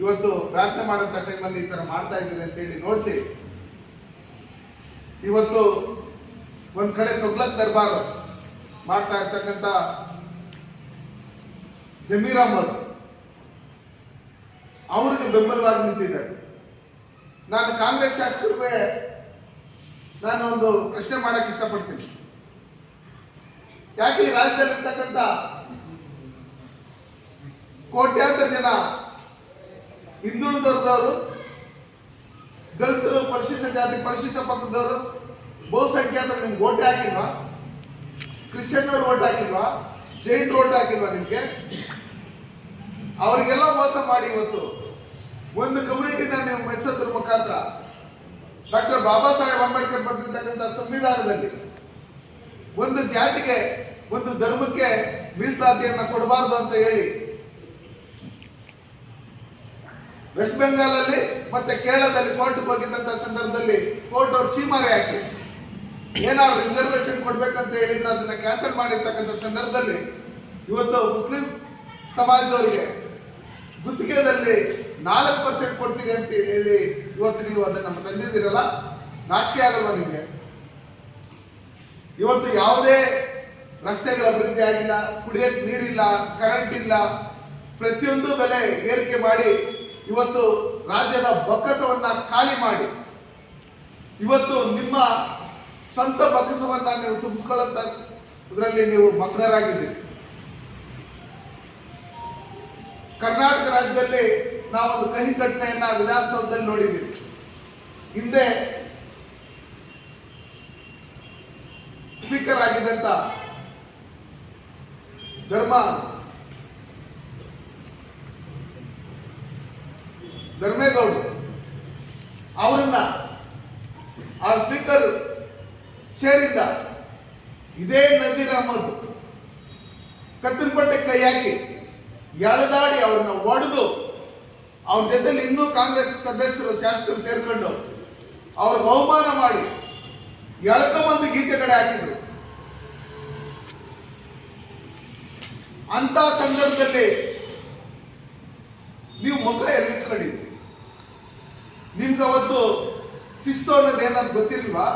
ಇವತ್ತು ಪ್ರಾರ್ಥನೆ ಮಾಡೋಂಥ ಟೈಮಲ್ಲಿ ಈ ತರ ಮಾಡ್ತಾ ಇದ್ದೀರಿ ಅಂತೇಳಿ ನೋಡಿಸಿ. ಇವತ್ತು ಒಂದ್ ಕಡೆ ತೊಗ್ಲತ್ ದರ್ಬಾರ್ ಮಾಡ್ತಾ ಇರ್ತಕ್ಕಂಥ ಜಮೀರ್ ಅಹಮದ್. ಅವ್ರಿಗೆ ಬೆಂಬಲವಾಗಿ ನಿಂತಿದ್ದಾರೆ. ನಾನು ಕಾಂಗ್ರೆಸ್ ಶಾಸಕರಿಗೆ ನಾನು ಒಂದು ಪ್ರಶ್ನೆ ಮಾಡಕ್ಕೆ ಇಷ್ಟಪಡ್ತೀನಿ. ಯಾಕೆ ಈ ರಾಜ್ಯದಲ್ಲಿರ್ತಕ್ಕಂಥ ಕೋಟ್ಯಾಂತರ ಜನ ಹಿಂದುಳಿದವರು ದಲಿತರು, ಪರಿಶಿಷ್ಟ ಜಾತಿ, ಪರಿಶಿಷ್ಟ ಪಕ್ಕದವರು ಬಹುಸಂಖ್ಯಾತರು ನಿಮ್ಗೆ ಓಟ್ ಹಾಕಿಲ್ವಾ? ಕ್ರಿಶ್ಚಿಯನ್ನವ್ರು ಓಟ್ ಹಾಕಿಲ್ವಾ? ಜೈನ್ ಓಟ್ ಹಾಕಿಲ್ವಾ ನಿಮ್ಗೆ? ಅವರಿಗೆಲ್ಲ ಮೋಸ ಮಾಡಿ ಇವತ್ತು. ಒಂದು ಕಮ್ಯುನಿಟಿನ ನೀವು ಮೆಚ್ಚೋದ್ರ ಮುಖಾಂತರ ಡಾಕ್ಟರ್ ಬಾಬಾ ಸಾಹೇಬ್ ಅಂಬೇಡ್ಕರ್ ಬರೆದಿರ್ತಕ್ಕಂಥ ಸಂವಿಧಾನದಲ್ಲಿ ಒಂದು ಜಾತಿಗೆ, ಒಂದು ಧರ್ಮಕ್ಕೆ ಮೀಸಲಾತಿಯನ್ನು ಕೊಡಬಾರ್ದು ಅಂತ ಹೇಳಿ ವೆಸ್ಟ್ ಬೆಂಗಾಲಲ್ಲಿ ಮತ್ತೆ ಕೇರಳದಲ್ಲಿ ಕೋರ್ಟ್ ಹೋಗಿದ್ದಂತ ಸಂದರ್ಭದಲ್ಲಿ ಕೋರ್ಟ್ ಅವ್ರು ಚೀಮಾರಿ ಹಾಕಿ. ಏನಾದ್ರು ರಿಸರ್ವೇಶನ್ ಕೊಡ್ಬೇಕಂತ ಹೇಳಿದ್ರೆ ಅದನ್ನ ಕ್ಯಾನ್ಸಲ್ ಮಾಡಿರ್ತಕ್ಕಂಥ ಸಂದರ್ಭದಲ್ಲಿ ಇವತ್ತು ಮುಸ್ಲಿಂ ಸಮಾಜದವರಿಗೆ ಗುತ್ತಿಗೆದಲ್ಲಿ ನಾಲ್ಕು ಪರ್ಸೆಂಟ್ ಕೊಡ್ತೀರಿ ಅಂತ ಹೇಳಿ ಇವತ್ತು ನೀವು ಅದನ್ನ ತಂದಿದ್ದೀರಲ್ಲ? ನಾಚಿಕೆ ಆಗಲ್ವ ನಿಮಗೆ? ಇವತ್ತು ಯಾವುದೇ ರಸ್ತೆಗಳ ಅಭಿವೃದ್ಧಿ ಆಗಿಲ್ಲ, ಕುಡಿಯಕ್ಕೆ ನೀರಿಲ್ಲ ಕರೆಂಟ್ ಇಲ್ಲ, ಪ್ರತಿಯೊಂದು ಬೆಲೆ ಏರಿಕೆ ಮಾಡಿ ಇವತ್ತು ರಾಜ್ಯದ ಬೊಕ್ಕಸವನ್ನ ಖಾಲಿ ಮಾಡಿ, ಇವತ್ತು ನಿಮ್ಮ ಸ್ವಂತ ಬೊಕ್ಕಸವನ್ನ ನೀವು ತುಂಬಿಸ್ಕೊಳ್ಳಂತ ಇದರಲ್ಲಿ ನೀವು ಮಗ್ನರಾಗಿದ್ದೀರಿ. ಕರ್ನಾಟಕ ರಾಜ್ಯದಲ್ಲಿ ನಾವೊಂದು ಕಹಿ ಘಟನೆಯನ್ನ ವಿಧಾನಸೌಧದಲ್ಲಿ ನೋಡಿದ್ದೀವಿ. ಹಿಂದೆ ಸ್ಪೀಕರ್ ಆಗಿದ್ದಂತ ಧರ್ಮ ಧರ್ಮೇಗೌಡರು ಅವರನ್ನ ಆ ಸ್ಪೀಕರ್ ಚೇರಿಂದ ಇದೇ ನಜೀರ್ ಅಹಮದ್ ಕತ್ತಲ್ಪಟ್ಟೆ ಕೈ ಹಾಕಿ ಎಳೆದಾಡಿ ಅವ್ರನ್ನ ಒಡೆದು ಅವ್ರ ಜೊತೆಲಿ ಇನ್ನೂ ಕಾಂಗ್ರೆಸ್ ಸದಸ್ಯರು, ಶಾಸಕರು ಸೇರ್ಕೊಂಡು ಅವ್ರಿಗೆ ಅವಮಾನ ಮಾಡಿ ಎಳ್ಕೊಂಬಂದು ಗೀತೆ ಕಡೆ ಹಾಕಿದ್ರು. ಅಂತ ಸಂದರ್ಭದಲ್ಲಿ ನೀವು ಮುಖ ಎಲ್ಲಿಟ್ಕೊಂಡಿದ್ರಿ ನಿಮ್ಗೆ ಅವತ್ತು ಶಿಸ್ತು ಅನ್ನೋದು ಏನಾದ್ರು ಗೊತ್ತಿಲ್ವಾ?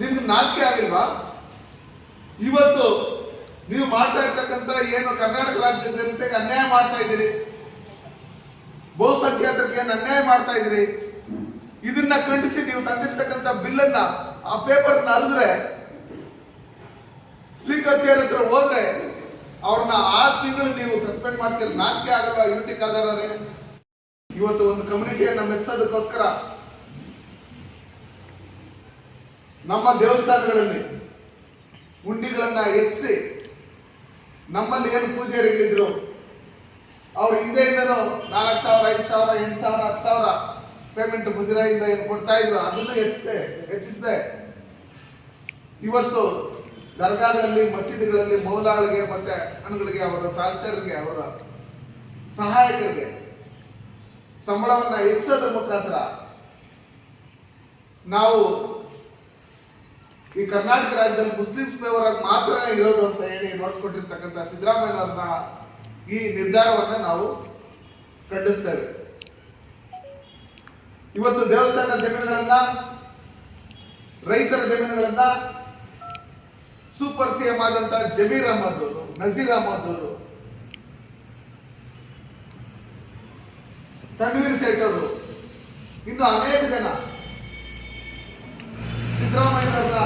ನಿಮ್ದು ನಾಚಿಕೆ ಆಗಿಲ್ವಾ? ಇವತ್ತು ನೀವು ಮಾಡ್ತಾ ಇರ್ತಕ್ಕಂಥ ಏನು ಕರ್ನಾಟಕ ರಾಜ್ಯದ ಜನತೆಗೆ ಅನ್ಯಾಯ ಮಾಡ್ತಾ ಇದ್ದೀರಿ? ಬಹುಸಂಖ್ಯಾತರಿಗೆ ಅನ್ಯಾಯ ಮಾಡ್ತಾ ಇದ್ದೀರಿ? ಇದನ್ನ ಖಂಡಿಸಿ ನೀವು ತಂದಿರ್ತಕ್ಕಂಥ ಬಿಲ್ಲನ್ನ ಆ ಪೇಪರ್ನ ಅರಿದ್ರೆ ಸ್ಪೀಕರ್ ಚೇರ್ ಹತ್ರ ಹೋದ್ರೆ ಅವ್ರನ್ನ ಆರು ತಿಂಗಳು ನೀವು ಸಸ್ಪೆಂಡ್ ಮಾಡ್ತೀರಿ. ನಾಚಿಕೆ ಆಗಲ್ಲ ಯೂಟಿ ಕಾದಾರರೇ? ಇವತ್ತು ಒಂದು ಕಮ್ಯುನಿಟಿಯನ್ನ ಮೆಚ್ಚೋದಕ್ಕೋಸ್ಕರ ನಮ್ಮ ದೇವಸ್ಥಾನಗಳಲ್ಲಿ ಹುಂಡಿಗಳನ್ನ ಎಕ್ಸಿ ನಮ್ಮಲ್ಲಿ ಏನು ಪೂಜಾರಿಗಳಿದ್ರು, ಅವ್ರ ಹಿಂದೆಯಿಂದನೂ ನಾಲ್ಕು ಸಾವಿರ, ಐದು ಸಾವಿರ, ಎಂಟು ಸಾವಿರ, ಹತ್ತು ಸಾವಿರ ಪೇಮೆಂಟ್ ಮುಜರಾಯಿಂದ ಏನು ಕೊಡ್ತಾ ಇದ್ರು, ಅದನ್ನು ಹೆಚ್ಚಿಸಿದೆ ಹೆಚ್ಚಿಸಿದೆ ಇವತ್ತು ದರ್ಗಾದಲ್ಲಿ, ಮಸೀದಿಗಳಲ್ಲಿ ಮೌಲಾಳಿಗೆ ಮತ್ತೆ ಅನುಗಳಿಗೆ ಅವರ ಸಾಲ್ಚರ್ಗೆ ಅವರ ಸಹಾಯಕರಿಗೆ ಸಂಬಳವನ್ನ ಹೆಚ್ಚಿಸೋದ್ರ ಮುಖಾಂತರ ನಾವು ಈ ಕರ್ನಾಟಕ ರಾಜ್ಯದಲ್ಲಿ ಮುಸ್ಲಿಮ್ಸ್ ಫೇವರ್ ಆಗಿ ಮಾತ್ರ ಇರೋದು ಅಂತ ಹೇಳಿ ನೋಡ್ಸ್ಕೊಟ್ಟಿರ್ತಕ್ಕಂಥ ಸಿದ್ದರಾಮಯ್ಯನವ್ರನ್ನ ಈ ನಿರ್ಧಾರವನ್ನ ನಾವು ಖಂಡಿಸ್ತೇವೆ. ಇವತ್ತು ದೇವಸ್ಥಾನ ಜಮೀನುಗಳನ್ನ, ರೈತರ ಜಮೀನುಗಳನ್ನ ಸೂಪರ್ ಸಿಎಂ ಆದಂತ ಜಮೀರ್ ಅಹಮದ್ ಅವರು ನಜೀರ್ ಅಹಮದ್. ಅವರು ತನ್ವೀರ್ ಸೇಠ್ ಅವರು. ಇನ್ನು ಅನೇಕ ಜನ. ಸಿದ್ದರಾಮಯ್ಯನವರ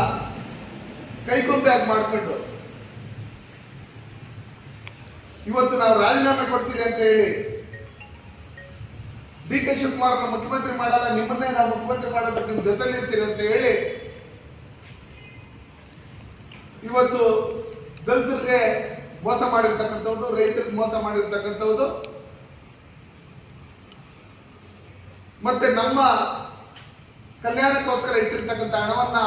ಕೈಗೊಂಬೆಯಾಗಿ ಮಾಡಿಕೊಂಡು. ಇವತ್ತು ನಾವು ರಾಜೀನಾಮೆ ಕೊಡ್ತೀವಿ ಅಂತ ಹೇಳಿ ಡಿ ಕೆ ಶಿವಕುಮಾರ್ ಮುಖ್ಯಮಂತ್ರಿ ಮಾಡಲ್ಲ, ನಿಮ್ಮನ್ನೇ ನಾವು ಮುಖ್ಯಮಂತ್ರಿ ಮಾಡೋದಕ್ಕೆ ನಿಮ್ಮ ಜೊತೆಲಿ ಇರ್ತೀರಿ ಅಂತ ಹೇಳಿ ಇವತ್ತು ದಲಿತರಿಗೆ ಮೋಸ ಮಾಡಿರ್ತಕ್ಕಂಥದ್ದು ರೈತರಿಗೆ ಮೋಸ ಮಾಡಿರ್ತಕ್ಕಂಥದ್ದು ಮತ್ತೆ ನಮ್ಮ ಕಲ್ಯಾಣಕ್ಕೋಸ್ಕರ ಇಟ್ಟಿರ್ತಕ್ಕಂಥ ಹಣವನ್ನ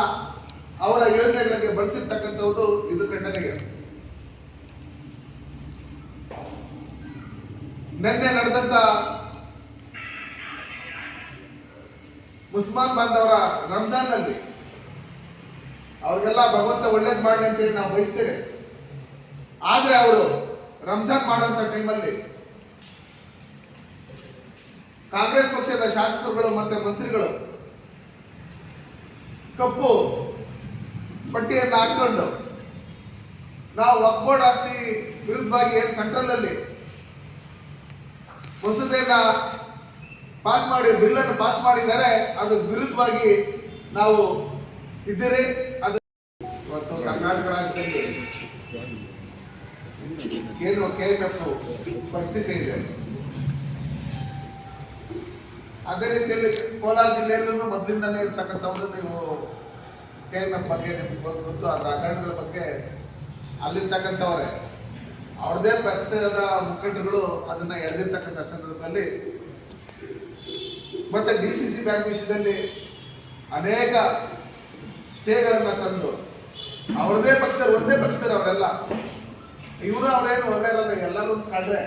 ಅವರ ಯೋಜನೆಗಳಿಗೆ ಬಳಸಿರ್ತಕ್ಕಂಥದ್ದು ಇದು ಖಂಡನೆಗೆ ನಿನ್ನೆ ನಡೆದಂತ ಮುಸ್ಮಾನ್ ಬಾಂಧವರ ರಂಜಾನ್ ಅಲ್ಲಿ ಅವ್ರಿಗೆಲ್ಲ ಭಗವಂತ ಒಳ್ಳೇದು ಮಾಡಲಿ ಅಂತೇಳಿ ನಾವು ಬಯಸ್ತೇವೆ. ಆದ್ರೆ ಅವರು ರಂಜಾನ್ ಮಾಡುವಂತ ಟೈಮಲ್ಲಿ ಕಾಂಗ್ರೆಸ್ ಪಕ್ಷದ ಶಾಸಕರುಗಳು ಮತ್ತೆ ಮಂತ್ರಿಗಳು ಕಪ್ಪು ಪಟ್ಟಿಯನ್ನು ಹಾಕೊಂಡು ನಾವು ವಕ್ಬೋರ್ಡ್ ಆಸ್ತಿ ವಿರುದ್ಧವಾಗಿ ಏನು ಸೆಂಟ್ರಲ್ ಅಲ್ಲಿ ಮಸೂದೆಯನ್ನ ಪಾಸ್ ಮಾಡಿ ಬಿಲ್ ಅನ್ನು ಪಾಸ್ ಮಾಡಿದ್ದಾರೆ ಅದಕ್ಕೆ ವಿರುದ್ಧವಾಗಿ ನಾವು ಇದ್ದೀರಿ. ಕರ್ನಾಟಕ ರಾಜ್ಯದಲ್ಲಿ ಏನು ಕೆ ಎಂ ಎಫ್ ಪರಿಸ್ಥಿತಿ ಇದೆ? ಅದೇ ರೀತಿಯಲ್ಲಿ ಕೋಲಾರ ಜಿಲ್ಲೆಯಲ್ಲೂ ಮೊದಲಿಂದಲೇ ಇರ್ತಕ್ಕಂಥವ್ರು ನೀವು ಕೆ ಎಂ ಎಫ್ ಬಗ್ಗೆ ನಿಮ್ಗೆ ಗೊತ್ತು ಅದರ ಹಗರಣಗಳ ಬಗ್ಗೆ ಅಲ್ಲಿರ್ತಕ್ಕಂಥವ್ರೆ ಅವ್ರದೇ ಪಕ್ಷದ ಮುಖಂಡರುಗಳು ಅದನ್ನ ಎಳೆದಿರ್ತಕ್ಕಂಥ ಸಂದರ್ಭದಲ್ಲಿ ಮತ್ತೆ ಡಿ ಸಿ ಸಿ ಬ್ಯಾಂಕ್ ವಿಷಯದಲ್ಲಿ ಅನೇಕ ಸ್ಟೇಗಳನ್ನು ತಂದು ಅವ್ರದೇ ಪಕ್ಷದವ್ರು, ಒಂದೇ ಪಕ್ಷದವ್ರು ಅವರೆಲ್ಲ. ಇವರು ಅವರೇನು ಒಳ್ಳೆಯಲ್ಲ ಎಲ್ಲರೂ ಕಳ್ರೆ.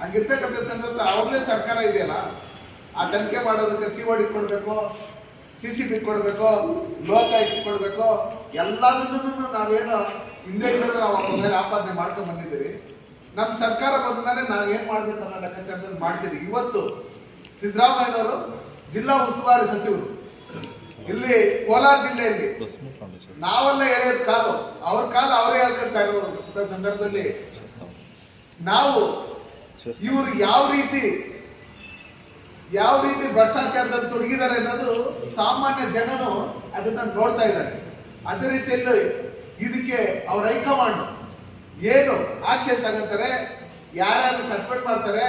ಹಂಗಿರ್ತಕ್ಕಂಥ ಸಂದರ್ಭ ಅವ್ರದೇ ಸರ್ಕಾರ ಇದೆಯಲ್ಲ, ಆ ತನಿಖೆ ಮಾಡೋದಕ್ಕೆ ಸಿ ಓಡಿ ಕೊಡಬೇಕು, ಸಿ ಸಿ ಬಿ ಕೊಡಬೇಕು, ಲೋಕ ಕೊಡಬೇಕು ಎಲ್ಲದನ್ನೂ ನಾವೇನು ಹಿಂದೆ ಇದ್ದಾಗ ನಾವು ಅವ್ರ ಮೇಲೆ ಆಪಾದನೆ ಮಾಡ್ಕೊಂಡು ಬಂದಿದ್ದೀವಿ. ನಮ್ಮ ಸರ್ಕಾರ ಬಂದ್ಮೇಲೆ ನಾವೇನು ಮಾಡಬೇಕು ಅನ್ನೋ ಲೆಕ್ಕಾಚಾರದಲ್ಲಿ ಮಾಡ್ತೀವಿ. ಇವತ್ತು ಸಿದ್ದರಾಮಯ್ಯನವರು ಜಿಲ್ಲಾ ಉಸ್ತುವಾರಿ ಸಚಿವರು ಇಲ್ಲಿ ಕೋಲಾರ ಜಿಲ್ಲೆಯಲ್ಲಿ ನಾವೆಲ್ಲ ಎಳೆಯೋದು ಕಾಲು ಅವ್ರ ಕಾಲು ಅವರೇ ಹೇಳ್ಕೊಂತ ಇರೋ ಸಂದರ್ಭದಲ್ಲಿ ನಾವು ಇವರು ಯಾವ ರೀತಿ ಯಾವ ರೀತಿ ಭ್ರಷ್ಟಾಚಾರದಲ್ಲಿ ತೊಡಗಿದ್ದಾರೆ ಅನ್ನೋದು ಸಾಮಾನ್ಯ ಜನನು ಅದನ್ನ ನೋಡ್ತಾ ಇದ್ದಾರೆ. ಅದೇ ರೀತಿಯಲ್ಲಿ ಇದಕ್ಕೆ ಅವ್ರ ಹೈಕಮಾಂಡ್ ಏನು ಆಕ್ಷನ್ ತಗೋತಾರೆ ಯಾರ್ಯಾರು ಸಸ್ಪೆಂಡ್ ಮಾಡ್ತಾರೆ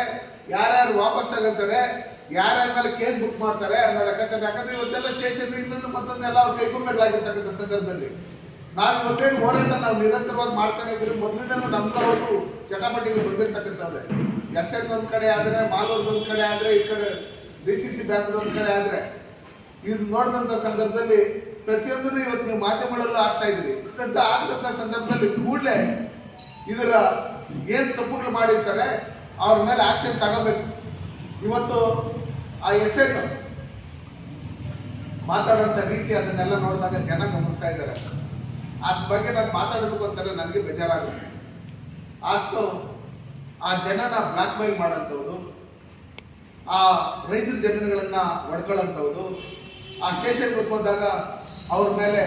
ಯಾರ್ಯಾರು ವಾಪಸ್ ತಗೊಂತಾರೆ ಯಾರ್ಯಾರ ಮೇಲೆ ಕೇಸ್ ಬುಕ್ ಮಾಡ್ತಾರೆ ಅನ್ನೋ ಲೆಕ್ಕಾಚಾರ ಯಾಕಂದ್ರೆ ಇವತ್ತೆಲ್ಲ ಸ್ಟೇಷನ್ ಇನ್ನೊಂದು ಮತ್ತೊಂದೆಲ್ಲ ಅವ್ರ ಕೈಗೊಂಬೆಗಳಾಗಿರ್ತಕ್ಕಂಥ ಸಂದರ್ಭದಲ್ಲಿ. ನಾವು ಇವತ್ತೇನು ಹೋರಾಟ ನಾವು ನಿರಂತರವಾಗಿ ಮಾಡ್ತಾನೆ ಇದ್ರೆ ಮೊದಲಿಂದಲೂ ನಮ್ದವ್ರು ಚಟಾಪಟಿಗಳು ಬಂದಿರ್ತಕ್ಕಂಥವ್ರೆ. ಎಸ್ ಎನ್ ಒಂದು ಕಡೆ ಆದರೆ, ಮಾಲೂರ್ದು ಒಂದ್ ಕಡೆ ಆದರೆ, ಈ ಕಡೆ ಡಿ ಸಿ ಸಿ ಬ್ಯಾಂಕ್ ಒಂದು ಕಡೆ ಆದರೆ. ಇದು ನೋಡಿದಂಥ ಸಂದರ್ಭದಲ್ಲಿ ಪ್ರತಿಯೊಂದನ್ನು ಇವತ್ತು ನೀವು ಮಾಧ್ಯಮಗಳಲ್ಲೂ ಆಗ್ತಾ ಇದ್ರಿ ಇಂಥ ಆಗದಂಥ ಸಂದರ್ಭದಲ್ಲಿ ಕೂಡಲೇ ಇದರ ಏನು ತಪ್ಪುಗಳು ಮಾಡಿರ್ತಾರೆ, ಅವ್ರ ಮೇಲೆ ಆಕ್ಷನ್ ತಗೋಬೇಕು. ಇವತ್ತು ಆ ಎನ್ ಮಾತಾಡೋಂಥ ರೀತಿ ಅದನ್ನೆಲ್ಲ ನೋಡಿದಾಗ ಜನ ಗಮನಿಸ್ತಾ ಇದ್ದಾರೆ. ಅದ್ರ ಬಗ್ಗೆ ನಾನು ಮಾತಾಡೋದಕ್ಕೆ ಅಂತಾರೆ ನನಗೆ ಬೇಜಾರಾಗುತ್ತೆ. ಆತು ಆ ಜನನ ಬ್ಲಾಕ್ ಮೇಲ್ ಮಾಡೋಂಥವ್ರು ಆ ರೈತರ ಜಮೀನುಗಳನ್ನ ಒಡ್ಕೊಳ್ಳೋಂಥವ್ರು ಆ ಸ್ಟೇಷನ್ಗೆ ಹೋದಾಗ ಅವ್ರ ಮೇಲೆ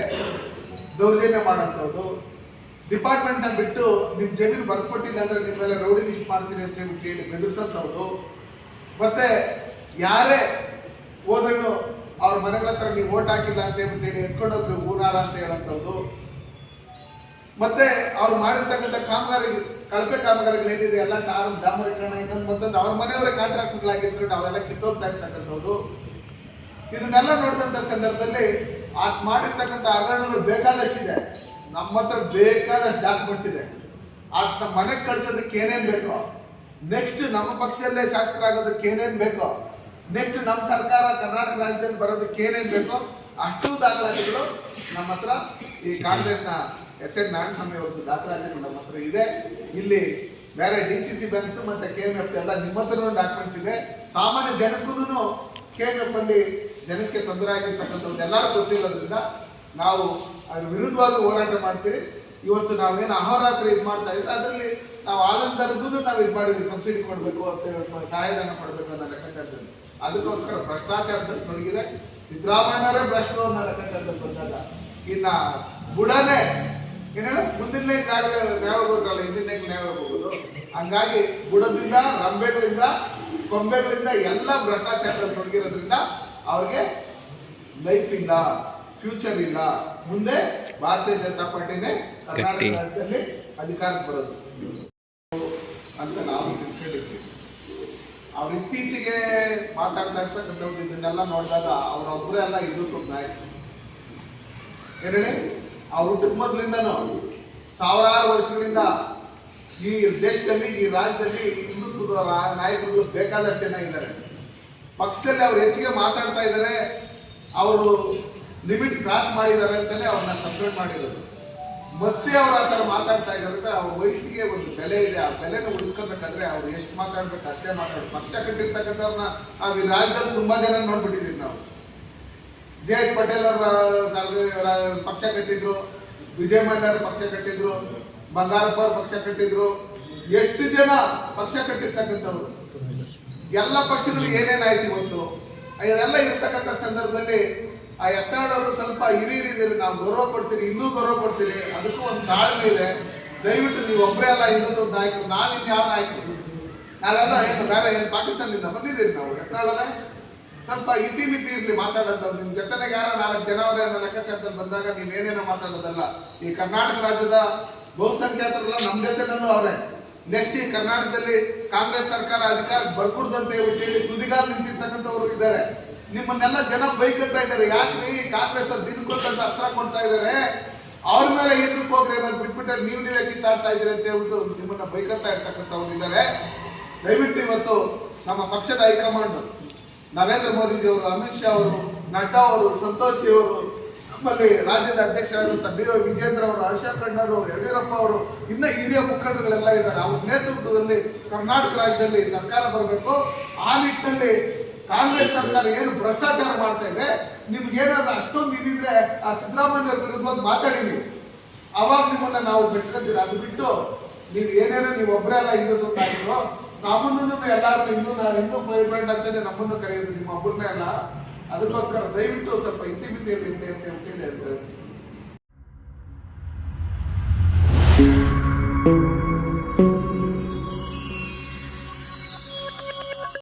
ದೌರ್ಜನ್ಯ ಮಾಡೋಂಥವ್ರು ಡಿಪಾರ್ಟ್ಮೆಂಟ್ನ ಬಿಟ್ಟು ನಿಮ್ಮ ಜಮೀನು ಬರ್ಕೊಟ್ಟಿಲ್ಲ ಅಂದರೆ ನಿಮ್ಮ ಮೇಲೆ ರೌಡಿ ಲಿಸ್ಟ್ ಮಾಡ್ತೀನಿ ಅಂತ ಹೇಳಿ ಮತ್ತು ಮತ್ತೆ ಯಾರೇ ಹೋದ್ರೂ ಅವ್ರ ಮನೆಗಳ ಹತ್ರ ನೀವು ಓಟ್ ಹಾಕಿಲ್ಲ ಅಂತ ಹೇಳ್ಬಿಟ್ಟು ಎತ್ಕೊಂಡೋಗ್ರಿ ಊರಾರ ಅಂತ ಹೇಳೋಂಥದ್ದು ಮತ್ತೆ ಅವ್ರು ಮಾಡಿರ್ತಕ್ಕಂಥ ಕಾಮಗಾರಿ ಕಳಪೆ ಕಾಮಗಾರಿಗಳು ಏನಿದೆ, ಎಲ್ಲ ಟಾರ್ ಡಾಮರೀಕರಣ ಇನ್ನೊಂದು ಬಂದದ್ದು ಅವ್ರ ಮನೆಯವರೇ ಕಾಂಟ್ರಾಕ್ಟ್ಗಳಾಗಿ ಇಟ್ಕೊಂಡು ಅವೆಲ್ಲ ಕಿತ್ತೋಗ್ತಾ ಇರ್ತಕ್ಕಂಥವ್ರು. ಇದನ್ನೆಲ್ಲ ನೋಡಿದಂಥ ಸಂದರ್ಭದಲ್ಲಿ ಆ ಮಾಡಿರ್ತಕ್ಕಂಥ ಹಗರಣಗಳು ಬೇಕಾದಷ್ಟಿದೆ. ನಮ್ಮ ಹತ್ರ ಬೇಕಾದಷ್ಟು ಡಾಕ್ಯುಮೆಂಟ್ಸ್ ಇದೆ. ಆತ ಮನೆಗೆ ಕಳ್ಸೋದಕ್ಕೆ ಏನೇನು ಬೇಕೋ ನೆಕ್ಸ್ಟ್ ನಮ್ಮ ಪಕ್ಷದಲ್ಲೇ ಶಾಸಕರಾಗೋದಕ್ಕೆ ಏನೇನು ಬೇಕೋ ನೆಕ್ಸ್ಟ್ ನಮ್ಮ ಸರ್ಕಾರ ಕರ್ನಾಟಕ ರಾಜ್ಯದಲ್ಲಿ ಬರೋದಕ್ಕೆ ಏನೇನು ಬೇಕೋ ಅಷ್ಟು ದಾಖಲಾತಿಗಳು ನಮ್ಮ ಹತ್ರ ಈ ಕಾಂಗ್ರೆಸ್ನ ಎಸ್ ಎನ್ ನಾರಾಯಣಸ್ವಾಮಿ ಅವ್ರದ್ದು ದಾಖಲಾತಿಗಳು ನಮ್ಮ ಹತ್ರ ಇದೆ. ಇಲ್ಲಿ ಬೇರೆ ಡಿ ಸಿ ಸಿ ಬ್ಯಾಂಕ್ ಮತ್ತೆ ಕೆ ಎಂ ಎಫ್ ಎಲ್ಲ ನಿಮ್ಮ ಹತ್ರ ಡಾಕ್ಯುಮೆಂಟ್ಸ್ ಇದೆ. ಸಾಮಾನ್ಯ ಜನಕ್ಕೂ ಕೆ ಎಂ ಎಫ್ ಅಲ್ಲಿ ಜನಕ್ಕೆ ತೊಂದರೆ ಆಗಿರ್ತಕ್ಕಂಥದ್ದು ಎಲ್ಲರೂ ಗೊತ್ತಿಲ್ಲದ್ರಿಂದ ನಾವು ಅದ್ರ ವಿರುದ್ಧವಾಗಿ ಹೋರಾಟ ಮಾಡ್ತೀವಿ ಇವತ್ತು ನಾವೇನು ಅಹೋರಾತ್ರಿ ಇದು ಮಾಡ್ತಾ ಇದ್ರೆ ಅದರಲ್ಲಿ ನಾವು ಆನಂದರದ್ದು ನಾವು ಇದು ಮಾಡಿದ್ವಿ. ಸಬ್ಸಿಡಿ ಕೊಡಬೇಕು ಅಂತ ಸಹಾಯಧನ ಕೊಡಬೇಕು ಅನ್ನೋ ಲೆಕ್ಕಾಚಾರದಲ್ಲಿ. ಅದಕ್ಕೋಸ್ಕರ ಭ್ರಷ್ಟಾಚಾರದಲ್ಲಿ ತೊಡಗಿದೆ. ಸಿದ್ದರಾಮಯ್ಯನವರೇ ಭ್ರಷ್ಟರು ಅನ್ನೋ ಬಂದಾಗ ಇನ್ನ ಬುಡನೇ ಏನೇನು? ಮುಂದಿನ ನ್ಯಾಯ ನ್ಯಾಯ ಹಿಂದಿನ ನ್ಯಾಯ ಹೋಗೋದು. ಹಂಗಾಗಿ ಬುಡದಿಂದ ರಂಬೆಗಳಿಂದ ಕೊಂಬೆಗಳಿಂದ ಎಲ್ಲ ಭ್ರಷ್ಟಾಚಾರದಲ್ಲಿ ತೊಡಗಿರೋದ್ರಿಂದ ಅವ್ರಿಗೆ ಲೈಫ್ ಇಲ್ಲ ಫ್ಯೂಚರ್ ಇಲ್ಲ. ಮುಂದೆ ಭಾರತೀಯ ಜನತಾ ಪಾರ್ಟಿನೇ ಕರ್ನಾಟಕ. ರಾಜ್ಯದಲ್ಲಿ ಅಧಿಕಾರಕ್ಕೆ ಬರೋದು. ಅಂತ ನಾವು ಅವ್ರು ಇತ್ತೀಚೆಗೆ ಮಾತಾಡ್ತಾ ಇರ್ತಕ್ಕಂಥವ್ರು ಇದನ್ನೆಲ್ಲ ನೋಡಿದಾಗ ಅವರೊಬ್ಬರೇ ಅಲ್ಲ ಇದು ನಾಯಕರು ಏನೇಳಿ ಅವ್ರ ಹುಟ್ಟದ ಮೊದಲಿಂದನೂ ಸಾವಿರಾರು ವರ್ಷಗಳಿಂದ ಈ ದೇಶದಲ್ಲಿ, ಈ ರಾಜ್ಯದಲ್ಲಿ ಹಿಂದುತ್ವದ ನಾಯಕರು ನಾಯಕರುಗಳು ಬೇಕಾದಷ್ಟು ಜನ ಇದ್ದಾರೆ. ಪಕ್ಷದಲ್ಲಿ ಅವ್ರು ಹೆಚ್ಚಿಗೆ ಮಾತಾಡ್ತಾ ಇದ್ದಾರೆ, ಅವರು ಲಿಮಿಟ್ ಕ್ರಾಸ್ ಮಾಡಿದ್ದಾರೆ ಅಂತಲೇ ಅವ್ರನ್ನ ಸಸ್ಪೆಂಡ್ ಮಾಡಿರೋದು. ಮತ್ತೆ ಅವ್ರು ಆ ಥರ ಮಾತಾಡ್ತಾ ಇದ್ದಾರೆ ಅವ್ರ ವಯಸ್ಸಿಗೆ ಒಂದು ಬೆಲೆ ಇದೆ. ಆ ಬೆಲೆನ ಉಳಿಸ್ಕೊಳ್ಬೇಕಾದ್ರೆ ಅವ್ರು ಎಷ್ಟು ಮಾತಾಡ್ಬೇಕು, ಅಷ್ಟೇ ಮಾತಾಡ್ಬೇಕು. ಪಕ್ಷ ಕಟ್ಟಿರ್ತಕ್ಕಂಥವ್ರನ್ನ ಆ ರಾಜ್ಯದಲ್ಲಿ ತುಂಬ ಜನ ನೋಡ್ಬಿಟ್ಟಿದ್ದೀವಿ ನಾವು. ಜೆ ಎಚ್ ಪಟೇಲ್ ಅವರ ಪಕ್ಷ ಕಟ್ಟಿದ್ರು, ವಿಜಯ್ ಮಲ್ಯ ಪಕ್ಷ ಕಟ್ಟಿದ್ರು, ಬಂಗಾರಪ್ಪ ಅವ್ರ ಪಕ್ಷ ಕಟ್ಟಿದ್ರು. ಎಷ್ಟು ಜನ ಪಕ್ಷ ಕಟ್ಟಿರ್ತಕ್ಕಂಥವ್ರು? ಎಲ್ಲ ಪಕ್ಷಗಳು ಏನೇನಾಯ್ತು ಇವತ್ತು? ಇದೆಲ್ಲ ಇರ್ತಕ್ಕಂಥ ಸಂದರ್ಭದಲ್ಲಿ ಆ ಎತ್ತಾಡೋರು ಸ್ವಲ್ಪ ಹಿರಿಯರಿದ್ದೀರಿ ನಾವು ಗೌರವ ಕೊಡ್ತೀರಿ ಇನ್ನೂ ಗೌರವ ಕೊಡ್ತೀರಿ ಅದಕ್ಕೂ ಒಂದು ತಾಳ್ಮೆ ಇದೆ. ದಯವಿಟ್ಟು ನೀವು ಒಬ್ಬರೇ ಅಲ್ಲ ಇನ್ನೊಂದು ನಾಯಕರು, ನಾವಿನ್ ಯಾವ ನಾಯಕರು? ನಾವೆಲ್ಲ ಏನು, ಬೇರೆ ಏನು, ಪಾಕಿಸ್ತಾನದಿಂದ ಬಂದಿದ್ದೀರಿ ನಾವು ಎತ್ತಾಳದ ಸ್ವಲ್ಪ ಇತಿಮಿತಿ ಇರಲಿ ಮಾತಾಡೋದು ನಿಮ್ಮ ಜೊತೆನಾಗ ಯಾರೋ ನಾಲ್ಕು ಜನವರೇ ಅನ್ನೋ ಲೆಕ್ಕಾಚಾರದಲ್ಲಿ ಬಂದಾಗ ನೀವೇನೇನೋ ಮಾತಾಡೋದಲ್ಲ. ಈ ಕರ್ನಾಟಕ ರಾಜ್ಯದ ಬಹುಸಂಖ್ಯಾತರೆಲ್ಲ ನಮ್ಮ ಜೊತೆನಲ್ಲೂ ಅವರೇ. ನೆಕ್ಸ್ಟ್ ಈ ಕರ್ನಾಟಕದಲ್ಲಿ ಕಾಂಗ್ರೆಸ್ ಸರ್ಕಾರ ಅಧಿಕಾರಕ್ಕೆ ಬರ್ಕೊಡ್ದಂತೆ ಹೇಳಿ ತುದಿಗಾಲ್ ನಿಂತಿರ್ತಕ್ಕಂಥವ್ರು ಇದ್ದಾರೆ. ನಿಮ್ಮನ್ನೆಲ್ಲ ಜನ ಬೈಕಂತ ಇದ್ದಾರೆ. ಯಾಕ್ರಿ ಕಾಂಗ್ರೆಸ್ ಅವ್ರು ಅಂತ ಅಸ್ತ್ರ ಕೊಡ್ತಾ ಇದ್ದಾರೆ? ಅವ್ರ ಮೇಲೆ ಹಿಂದಕ್ಕೆ ಹೋಗ್ರಿ ಅನ್ನೋದು ಬಿಟ್ಬಿಟ್ರೆ ನೀವು ನೀವೇ ಕಿತ್ತಾಡ್ತಾ ಇದ್ದೀರಿ ಅಂತ ಹೇಳ್ಬಿಟ್ಟು ನಿಮ್ಮನ್ನ ಬೈಕಂತ ಇರ್ತಕ್ಕಂಥವ್ರು ಇದ್ದಾರೆ. ದಯವಿಟ್ಟು ಇವತ್ತು ನಮ್ಮ ಪಕ್ಷದ ಹೈಕಮಾಂಡ್, ನರೇಂದ್ರ ಮೋದಿಜಿ ಅವರು, ಅಮಿತ್ ಶಾ ಅವರು, ನಡ್ಡಾ ಅವರು, ಸಂತೋಷ್ ಅವರು, ನಮ್ಮಲ್ಲಿ ರಾಜ್ಯದ ಅಧ್ಯಕ್ಷರಾದಂಥ ಬಿ ವೈ ವಿಜೇಂದ್ರ ಅವರು, ಅಶೋಕ್ ಖಂಡರು ಯಡಿಯೂರಪ್ಪ ಅವರು, ಇನ್ನ ಹಿರಿಯ ಮುಖಂಡರುಗಳೆಲ್ಲ ಇದ್ದಾರೆ. ಅವ್ರ ನೇತೃತ್ವದಲ್ಲಿ ಕರ್ನಾಟಕ ರಾಜ್ಯದಲ್ಲಿ ಸರ್ಕಾರ ಬರಬೇಕು. ಆ ನಿಟ್ಟಿನಲ್ಲಿ ಕಾಂಗ್ರೆಸ್ ಸರ್ಕಾರ ಏನು ಭ್ರಷ್ಟಾಚಾರ ಮಾಡ್ತಾ ಇದೆ? ನಿಮ್ಗೆ ಏನಾದ್ರು ಅಷ್ಟೊಂದು ಇದಿದ್ರೆ ಆ ಸಿದ್ದರಾಮಯ್ಯ ವಿರುದ್ಧ ಮಾತಾಡಿ ನೀವು ಅವಾಗ ನಿಮ್ಮನ್ನ ನಾವು ಮೆಚ್ಕೊಂತೀರ ಅದು ಬಿಟ್ಟು ನೀವು ಏನೇನೋ ನೀವು ಒಬ್ಬರೇ ಎಲ್ಲ ಹಿಂದೂ ಆಗಿರೋ ನಮ್ಮನ್ನು ಎಲ್ಲಾರು ಇನ್ನೂ ನಾವು ಹಿಂದೂ ಪೈಬ್ರೆಂಡ್ ಅಂತಾನೆ ನಮ್ಮನ್ನು ಕರೆಯೋದು, ನಿಮ್ಮ ಒಬ್ಬರನ್ನೇ ಅಲ್ಲ. ಅದಕ್ಕೋಸ್ಕರ ದಯವಿಟ್ಟು ಸ್ವಲ್ಪ ಇತಿಮಿತಿಯಲ್ಲಿ ಅಂತ ಹೇಳ್ತೀನಿ.